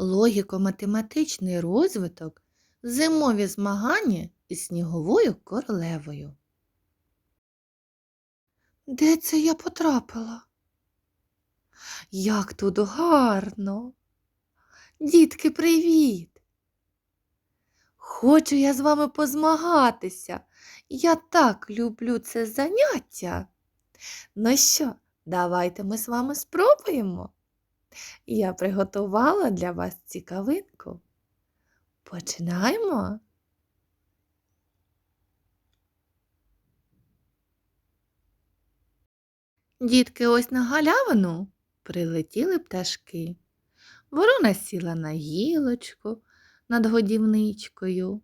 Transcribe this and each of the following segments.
логіко-математичний розвиток, зимові змагання із сніговою королевою. Де це я потрапила? Як тут гарно! Дітки, привіт! Хочу я з вами позмагатися. Я так люблю це заняття. Ну що, давайте ми з вами спробуємо. Я приготувала для вас цікавинку. Починаємо. Дітки, ось на галявину прилетіли пташки. Ворона сіла на гілочку над годівничкою.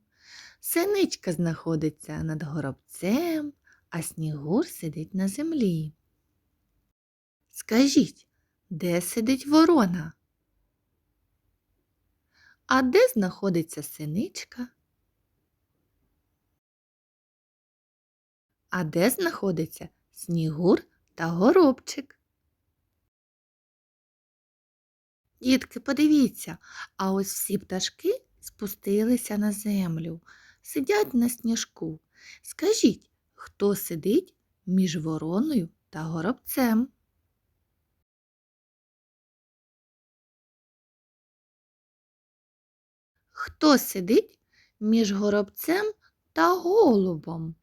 Синичка знаходиться над горобцем, а снігур сидить на землі. Скажіть, де сидить ворона? А де знаходиться синичка? А де знаходиться снігур та горобчик? Дітки, подивіться, а ось всі пташки спустилися на землю, сидять на сніжку. Скажіть, хто сидить між вороною та горобцем? Хто сидить між горобцем та голубом?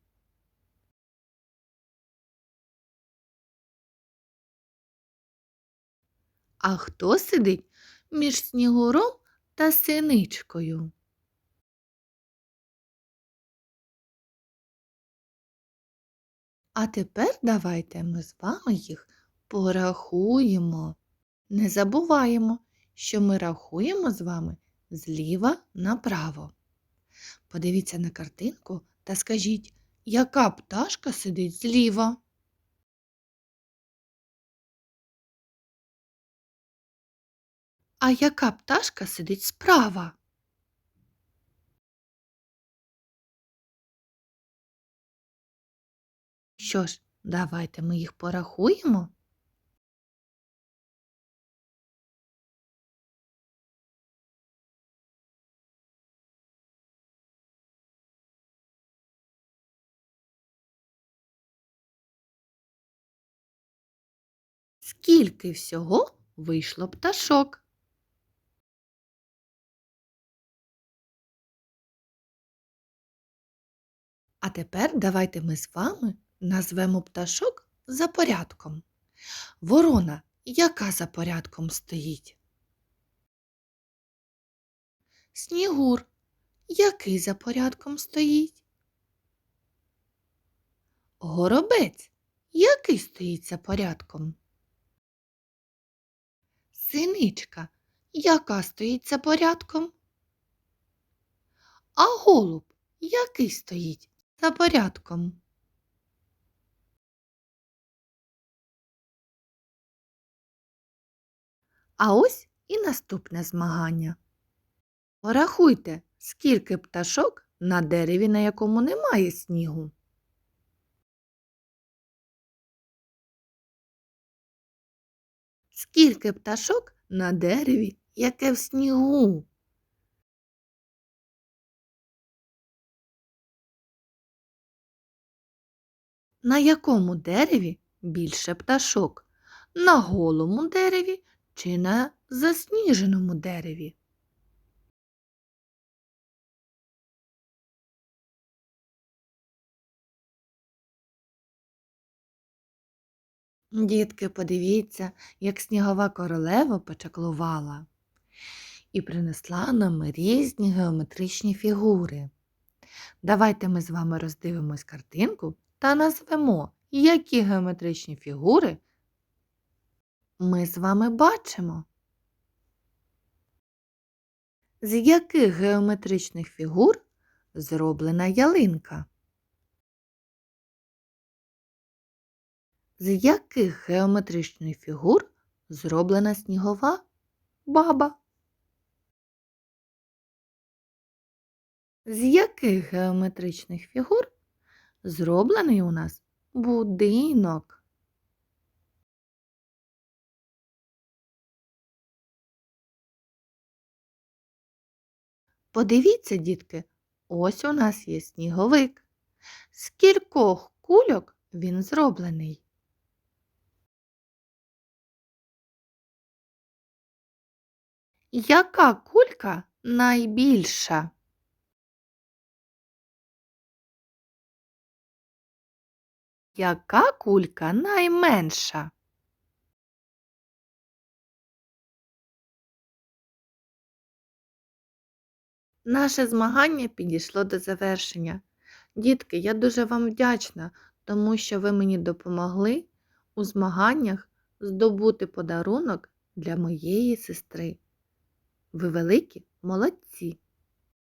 А хто сидить між снігуром та синичкою? А тепер давайте ми з вами їх порахуємо. Не забуваємо, що ми рахуємо з вами зліва направо. Подивіться на картинку та скажіть, яка пташка сидить зліва? А яка пташка сидить справа? Що ж, давайте ми їх порахуємо. Скільки всього вийшло пташок? А тепер давайте ми з вами назвемо пташок за порядком. Ворона, яка за порядком стоїть? Снігур, який за порядком стоїть? Горобець, який стоїть за порядком? Синичка, яка стоїть за порядком? А голуб, який стоїть за порядком? А ось і наступне змагання. Порахуйте, скільки пташок на дереві, на якому немає снігу. Скільки пташок на дереві, яке в снігу? На якому дереві більше пташок? На голому дереві чи на засніженому дереві? Дітки, подивіться, як снігова королева почаклувала і принесла нам різні геометричні фігури. Давайте ми з вами роздивимось картинку та назвемо, які геометричні фігури ми з вами бачимо. З яких геометричних фігур зроблена ялинка? З яких геометричних фігур зроблена снігова баба? З яких геометричних фігур зроблений у нас будинок? Подивіться, дітки, ось у нас є сніговик. З кількох кульок він зроблений. Яка кулька найбільша? Яка кулька найменша? Наше змагання підійшло до завершення. Дітки, я дуже вам вдячна, тому що ви мені допомогли у змаганнях здобути подарунок для моєї сестри. Ви великі молодці!